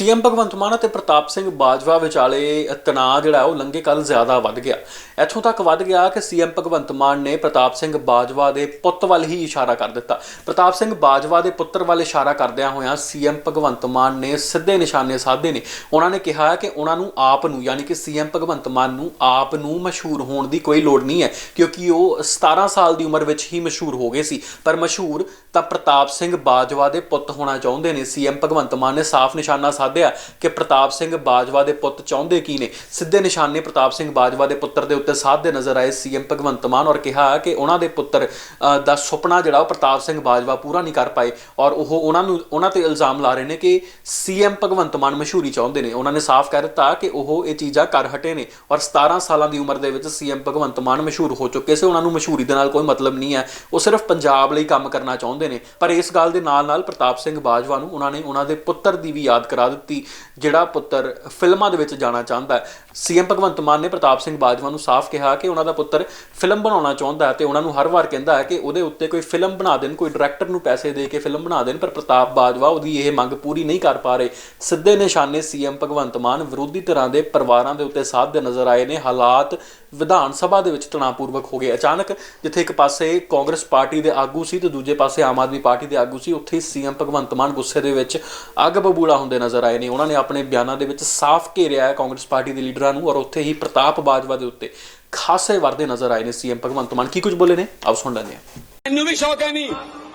CM Bhagwant Mann ਅਤੇ ਪ੍ਰਤਾਪ ਸਿੰਘ ਬਾਜਵਾ ਵਿਚਾਲੇ ਤਣਾਅ ਜਿਹੜਾ ਉਹ ਲੰਘੇ ਕੱਲ ਜ਼ਿਆਦਾ ਵੱਧ ਗਿਆ। ਇੱਥੋਂ ਤੱਕ ਵੱਧ ਗਿਆ ਕਿ ਸੀਐਮ ਭਗਵੰਤ ਮਾਨ ਨੇ ਪ੍ਰਤਾਪ ਸਿੰਘ ਬਾਜਵਾ ਦੇ ਪੁੱਤ ਵੱਲ ਹੀ ਇਸ਼ਾਰਾ ਕਰ ਦਿੱਤਾ। ਪ੍ਰਤਾਪ ਸਿੰਘ ਬਾਜਵਾ ਦੇ ਪੁੱਤਰ ਵੱਲ ਇਸ਼ਾਰਾ ਕਰਦਿਆਂ ਹੋਇਆਂ ਸੀਐਮ ਭਗਵੰਤ ਮਾਨ ਨੇ ਸਿੱਧੇ ਨਿਸ਼ਾਨੇ ਸਾਧੇ ਨੇ। ਉਹਨਾਂ ਨੇ ਕਿਹਾ ਕਿ ਉਹਨਾਂ ਨੂੰ ਆਪ ਨੂੰ, ਯਾਨੀ ਕਿ ਸੀਐਮ ਭਗਵੰਤ ਮਾਨ ਨੂੰ ਆਪ ਨੂੰ ਮਸ਼ਹੂਰ ਹੋਣ ਦੀ ਕੋਈ ਲੋੜ ਨਹੀਂ ਹੈ, ਕਿਉਂਕਿ ਉਹ 17 ਸਾਲ ਦੀ ਉਮਰ ਵਿੱਚ ਹੀ ਮਸ਼ਹੂਰ ਹੋ ਗਏ ਸੀ। ਪਰ ਮਸ਼ਹੂਰ ਤਾਂ ਪ੍ਰਤਾਪ ਸਿੰਘ ਬਾਜਵਾ ਦੇ ਪੁੱਤ ਹੋਣਾ ਚਾਹੁੰਦੇ ਨੇ। ਸੀਐਮ ਭਗਵੰਤ ਮਾਨ ਨੇ ਸਾਫ਼ ਨਿਸ਼ਾਨਾ ਸਾਧਿਆ ਕਿ ਪ੍ਰਤਾਪ ਸਿੰਘ ਬਾਜਵਾ ਦੇ ਪੁੱਤ ਚਾਹੁੰਦੇ ਕੀ ਨੇ? ਸਿੱਧੇ ਨਿਸ਼ਾਨੇ ਪ੍ਰਤਾਪ ਸਿੰਘ ਬਾਜਵਾ ਦੇ ਪੁੱਤਰ ਦੇ ਉੱਤੇ ਸਾਧਦੇ ਨਜ਼ਰ ਆਏ ਸੀਐਮ ਭਗਵੰਤ ਮਾਨ ਔਰ ਕਿਹਾ ਕਿ ਉਹਨਾਂ ਦੇ ਪੁੱਤਰ ਦਾ ਸੁਪਨਾ ਜਿਹੜਾ ਉਹ ਪ੍ਰਤਾਪ ਸਿੰਘ ਬਾਜਵਾ ਪੂਰਾ ਨਹੀਂ ਕਰ ਪਾਏ ਔਰ ਉਹ ਉਹਨਾਂ ਨੂੰ, ਉਹਨਾਂ ਤੇ ਇਲਜ਼ਾਮ ਲਾ ਰਹੇ ਨੇ ਕਿ ਸੀਐਮ ਭਗਵੰਤ ਮਾਨ ਮਸ਼ਹੂਰੀ ਚਾਹੁੰਦੇ ਨੇ। ਉਹਨਾਂ ਨੇ ਸਾਫ਼ ਕਹਿ ਦਿੱਤਾ ਕਿ ਉਹ ਇਹ ਚੀਜ਼ਾਂ ਕਰ ਹਟੇ ਨੇ ਔਰ 17 ਸਾਲਾਂ ਦੀ ਉਮਰ ਦੇ ਵਿੱਚ ਸੀਐਮ ਭਗਵੰਤ ਮਾਨ ਮਸ਼ਹੂਰ ਹੋ ਚੁੱਕੇ ਸੀ। ਉਹਨਾਂ ਨੂੰ ਮਸ਼ਹੂਰੀ ਦੇ ਨਾਲ ਕੋਈ ਮਤਲਬ ਨਹੀਂ ਹੈ। ਉਹ ਸਿਰਫ ਪੰਜਾਬ ਲਈ ਕੰਮ ਕਰਨਾ ਚਾਹੁੰਦੇ ਨੇ। ਪਰ ਇਸ ਗੱਲ ਦੇ ਨਾਲ ਨਾਲ ਪ੍ਰਤਾਪ ਸਿੰਘ ਬਾਜਵਾ ਨੂੰ ਉਹਨਾਂ ਨੇ ਉਹਨਾਂ ਦੇ ਪੁੱਤਰ ਦੀ ਵੀ ਯਾਦ ਕਰਾ ਦਿੱਤੀ ਜਿਹੜਾ ਪੁੱਤਰ ਫਿਲਮਾਂ ਦੇ ਵਿੱਚ ਜਾਣਾ ਚਾਹੁੰਦਾ ਹੈ। ਸੀਐਮ ਭਗਵੰਤ ਮਾਨ ਨੇ ਪ੍ਰਤਾਪ ਸਿੰਘ ਬਾਜਵਾ ਨੂੰ ਸਾਫ਼ ਕਿਹਾ ਕਿ ਉਹਨਾਂ ਦਾ ਪੁੱਤਰ ਫਿਲਮ ਬਣਾਉਣਾ ਚਾਹੁੰਦਾ ਹੈ ਤੇ ਉਹਨਾਂ ਨੂੰ ਹਰ ਵਾਰ ਕਹਿੰਦਾ ਹੈ ਕਿ ਉਹਦੇ ਉੱਤੇ ਕੋਈ ਫਿਲਮ ਬਣਾ ਦੇਣ, ਕੋਈ ਡਾਇਰੈਕਟਰ ਨੂੰ ਪੈਸੇ ਦੇ ਕੇ ਫਿਲਮ ਬਣਾ ਦੇਣ, ਪਰ ਪ੍ਰਤਾਪ ਬਾਜਵਾ ਉਹਦੀ ਇਹ ਮੰਗ ਪੂਰੀ ਨਹੀਂ ਕਰ ਪਾ ਰਹੇ। ਸਿੱਧੇ ਨਿਸ਼ਾਨੇ ਸੀਐਮ ਭਗਵੰਤ ਮਾਨ ਵਿਰੋਧੀ ਧਿਰਾਂ ਦੇ ਪਰਿਵਾਰਾਂ ਦੇ ਉੱਤੇ ਸਾਧਦੇ ਨਜ਼ਰ ਆਏ ਨੇ। ਹਾਲਾਤ ਵਿਧਾਨ ਸਭਾ ਦੇ ਵਿੱਚ ਤਣਾਅਪੂਰਵਕ ਹੋ ਗਏ। ਅਚਾਨਕ ਜਿੱਥੇ ਇੱਕ ਪਾਸੇ ਕਾਂਗਰਸ ਪਾਰਟੀ ਦੇ ਆਗੂ ਸੀ ਤੇ ਦੂਜੇ ਪਾਸੇ ਆਮ ਆਦਮੀ ਪਾਰਟੀ ਦੇ ਆਗੂ ਸੀ, ਉੱਥੇ ਸੀਐਮ ਭਗਵੰਤ ਮਾਨ ਗੁੱਸੇ ਦੇ ਵਿੱਚ ਅੱਗ ਬਬੂਲਾ ਹੁੰਦੇ ਨਜ਼ਰ ਆਏ ਨੇ। ਉਹਨਾਂ ਨੇ ਆਪਣੇ ਬਿਆਨਾਂ ਦੇ ਵਿੱਚ ਸਾਫ਼ ਘੇਰਿਆ ਹੈ ਕਾਂਗਰਸ ਪਾਰਟੀ ਦੇ ਲੀਡਰਾਂ ਨੂੰ ਔਰ ਉੱਥੇ ਹੀ ਪ੍ਰਤਾਪ ਬਾਜਵਾ ਦੇ ਉੱਤੇ ਖਾਸੇ ਵਰਦੇ ਨਜ਼ਰ ਆਏ ਨੇ ਸੀਐਮ ਭਗਵੰਤ ਮਾਨ। ਕੀ ਕੁਝ ਬੋਲੇ ਨੇ? ਆਪ ਸੁਣ ਲੈਂਦੇ ਹਾਂ। ਮੈਨੂੰ ਵੀ ਸ਼ੌਕ ਹੈ ਨਹੀਂ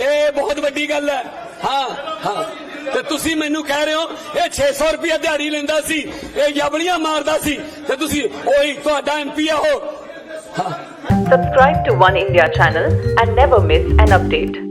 ਇਹ ਬਹੁਤ ਵੱਡੀ ਗੱਲ ਹੈ। ਹਾਂ ਹਾਂ। ਤੇ ਤੁਸੀਂ ਮੈਨੂੰ ਕਹਿ ਰਹੇ ਹੋ, ਇਹ 600 ਰੁਪਏ ਦਿਹਾੜੀ ਲੈਂਦਾ ਸੀ, ਇਹ ਜਬਲੀਆਂ ਮਾਰਦਾ ਸੀ। ਤੇ ਤੁਸੀਂ ਉਹੀ ਤੁਹਾਡਾ ਐਮਪੀ ਆ ਉਹ। Subscribe to to India channel channel and never miss an.